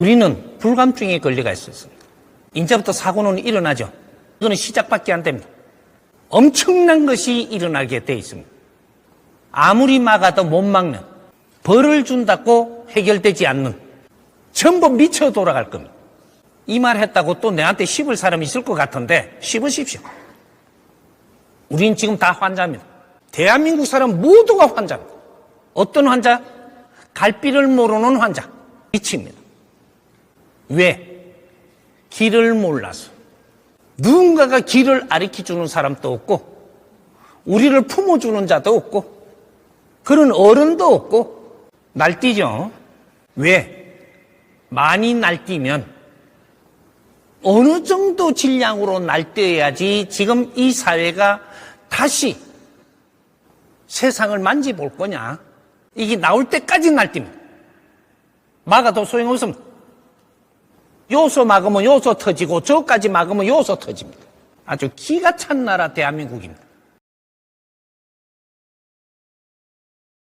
우리는 불감증에 걸려가 있었습니다. 이제부터 사고는 일어나죠. 이거는 시작밖에 안 됩니다. 엄청난 것이 일어나게 돼 있습니다. 아무리 막아도 못 막는 벌을 준다고 해결되지 않는 전부 미쳐 돌아갈 겁니다. 이 말 했다고 또 내한테 씹을 사람이 있을 것 같은데 씹으십시오. 우린 지금 다 환자입니다. 대한민국 사람 모두가 환자입니다. 어떤 환자? 갈비를 모르는 환자. 미칩니다. 왜? 길을 몰라서. 누군가가 길을 가르쳐 주는 사람도 없고, 우리를 품어주는 자도 없고, 그런 어른도 없고, 날뛰죠. 왜? 많이 날뛰면 어느 정도 질량으로 날뛰어야지 지금 이 사회가 다시 세상을 만지볼 거냐. 이게 나올 때까지 날뜁니다. 막아도 소용없습니다. 요소 막으면 요소 터지고 저까지 막으면 요소 터집니다. 아주 기가 찬 나라 대한민국입니다.